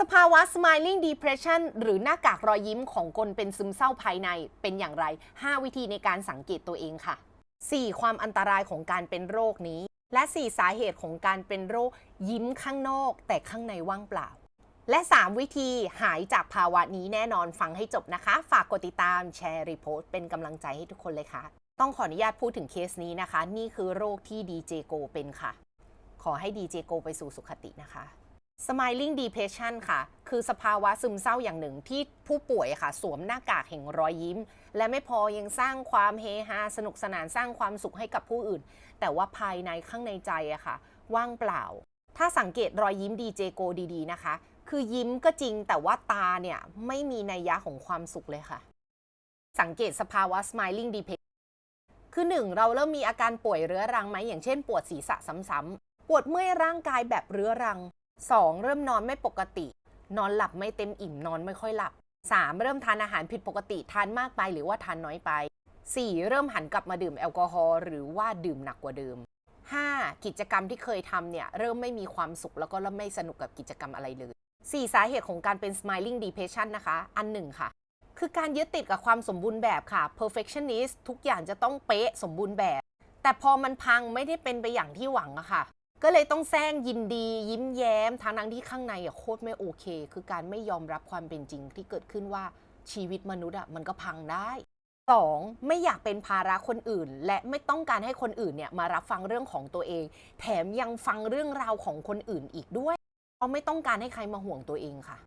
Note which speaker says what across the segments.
Speaker 1: สภาวะ smiling depression หรือหน้ากากรอยยิ้มของคนเป็นซึมเศร้าภายในเป็นอย่างไร 5 วิธีในการสังเกตตัวเองค่ะ 4. ความอันตรายของการเป็นโรคนี้ และ 4 สาเหตุของการเป็นโรคยิ้มข้างนอก แต่ข้างในว่างเปล่า และ 3 วิธีหายจากภาวะนี้แน่นอนฟังให้จบนะคะ ฝากกดติดตามแชร์รีโพสต์เป็นกำลังใจให้ทุกคนเลยค่ะ ต้องขออนุญาตพูดถึงเคสนี้นะคะ นี่คือโรคที่ดีเจโกเป็นค่ะ ขอให้ดีเจโกไปสู่สุขตินะคะ Smiling Depression ค่ะ คือสภาวะซึมเศร้าอย่างหนึ่งที่ผู้ป่วยค่ะ สวมหน้ากากแห่งรอยยิ้ม และไม่พอยังสร้างความเฮฮาสนุกสนานสร้างความสุขให้กับผู้อื่น แต่ว่าภายในข้างในใจอะค่ะ ว่างเปล่า ถ้าสังเกตรอยยิ้มดีเจโกดีๆ นะคะ คือยิ้มก็จริงแต่ว่าตาเนี่ย ไม่มีนัยยะของความสุขเลยค่ะ สังเกตสภาวะ Smiling Depression คือหนึ่งเราเริ่มมีอาการป่วยเรื้อรังไหมอย่างเช่น ปวดศีรษะซ้ำๆปวดเมื่อยร่างกายแบบเรื้อรัง 2. เริ่มนอนไม่ปกติ นอนหลับไม่เต็มอิ่มนอนไม่ค่อยหลับ 3. เริ่มทานอาหารผิดปกติทานมากไปหรือว่าทานน้อยไป 4. เริ่มหันกลับมาดื่มแอลกอฮอล์หรือว่าดื่มหนักกว่าเดิม 5. กิจกรรมที่เคยทำเนี่ยเริ่มไม่มีความสุขแล้วก็เริ่มไม่สนุกกับกิจกรรมอะไรเลย 4. สาเหตุของการเป็น smiling depression นะคะ อันหนึ่งค่ะ คือการยึดติดกับความสมบูรณ์แบบค่ะ perfectionist ทุกอย่างจะต้องเป๊ะสมบูรณ์แบบ แต่พอมันพังไม่ได้เป็นไปอย่างที่หวังอะค่ะ ก็เลยต้องแซงยินดียิ้มแย้มทั้งนั้นที่ข้างในอะโคตรไม่โอเค คือการไม่ยอมรับความเป็นจริงที่เกิดขึ้นว่าชีวิตมนุษย์อะมันก็พังได้ 2. ไม่อยากเป็นภาระคนอื่น และไม่ต้องการให้คนอื่นเนี่ยมารับฟังเรื่องของตัวเอง แถมยังฟังเรื่องราวของคนอื่นอีกด้วยเพราะไม่ต้องการให้ใครมาห่วงตัวเองค่ะ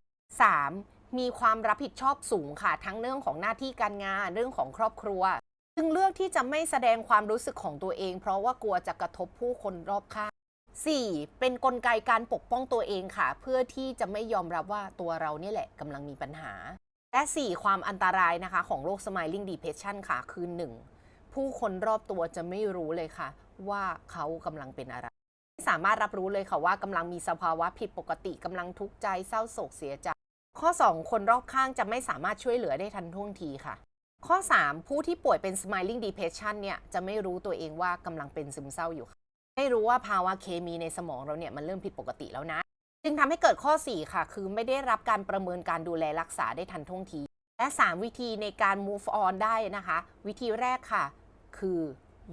Speaker 1: 3. มีความรับผิดชอบสูงค่ะ ทั้งเรื่องของหน้าที่การงานเรื่องของครอบครัวจึงเลือกที่จะไม่แสดงความรู้สึกของตัวเอง เพราะว่ากลัวจะกระทบผู้คนรอบข้าง 4. เป็นนกลไกการปกป้องตัวเองค่ะ เพื่อที่จะไม่ยอมรับว่าตัวเราเนี่ยแหละกำลังมีปัญหา และ 4. ความอันตรายนะคะ ของโรค smiling depression ค่ะ คือ 1. ผู้คนรอบตัวจะไม่รู้เลยค่ะ ว่าเขากำลังเป็นอะไรไม่สามารถรับรู้เลยค่ะว่ากำลังมีสภาวะผิดปกติกำลังทุกข์ใจเศร้าโศกเสียใจ ข้อ 2 คนรอบข้างจะไม่สามารถช่วยเหลือได้ทันท่วงทีค่ะ ข้อ 3 ผู้ที่ป่วยเป็น smiling depression เนี่ยจะไม่รู้ตัวเองว่ากำลังเป็นซึมเศร้าอยู่ค่ะ ไม่รู้ว่าภาวะเคมีในสมองเราเนี่ยมันเริ่มผิดปกติแล้วนะ จึงทำให้เกิดข้อ 4 ค่ะ คือไม่ได้รับการประเมินการดูแลรักษาได้ทันท่วงที และ 3 วิธีในการ move on ได้นะคะ วิธีแรกค่ะ คือ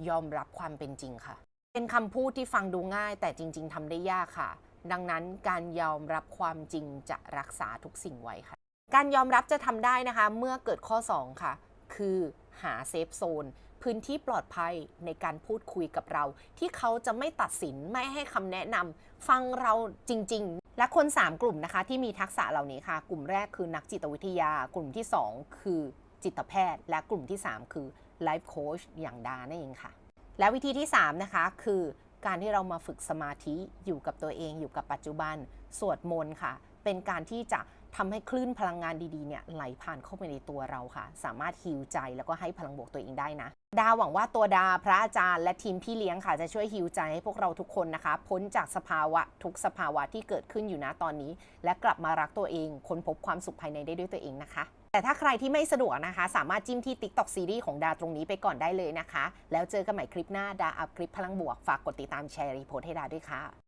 Speaker 1: ยอมรับความเป็นจริงค่ะ เป็นคำพูดที่ฟังดูง่าย แต่จริง ๆทำได้ยากค่ะ ดังนั้นการยอมรับความจริงจะรักษาทุกสิ่งไว้ค่ะ การยอมรับจะทำได้นะคะ เมื่อเกิดข้อ 2 ค่ะ คือหาเซฟโซนพื้นที่ปลอดภัยในการพูดคุยกับเรา ที่เขาจะไม่ตัดสินไม่ให้คำแนะนำฟังเราจริง ๆ และคน 3 กลุ่มนะคะ ที่มีทักษะเหล่านี้ค่ะ กลุ่มแรกคือนักจิตวิทยา กลุ่มที่ 2 คือจิตแพทย์ และกลุ่มที่ 3 คือไลฟ์โค้ชอย่างดานั่นเองค่ะ และวิธีที่ 3 นะคะ คือการที่เรามาฝึกสมาธิอยู่กับตัวเองอยู่กับปัจจุบัน สวดมนต์ค่ะ เป็นการที่จะทำให้คลื่นพลังงานดีๆเนี่ยไหลผ่านเข้าไปในตัวเราค่ะ สามารถฮิวใจแล้วก็ให้พลังบวกตัวเองได้นะ ดาหวังว่าตัวดาพระอาจารย์และทีมพี่เลี้ยงค่ะ จะช่วยฮิวใจให้พวกเราทุกคนนะคะ พ้นจากสภาวะทุกสภาวะที่เกิดขึ้นอยู่นะตอนนี้ และกลับมารักตัวเองค้นพบความสุขภายในได้ด้วยตัวเองนะคะ แต่ถ้าใครที่ไม่สะดวกนะคะ สามารถจิ้มที่ TikTok ซีรีส์ของดาตรงนี้ไปก่อนได้เลยนะคะ แล้วเจอกันใหม่คลิปหน้าดาอัพคลิปพลังบวกฝากกดติดตามแชร์รีโพสให้ดาด้วยค่ะ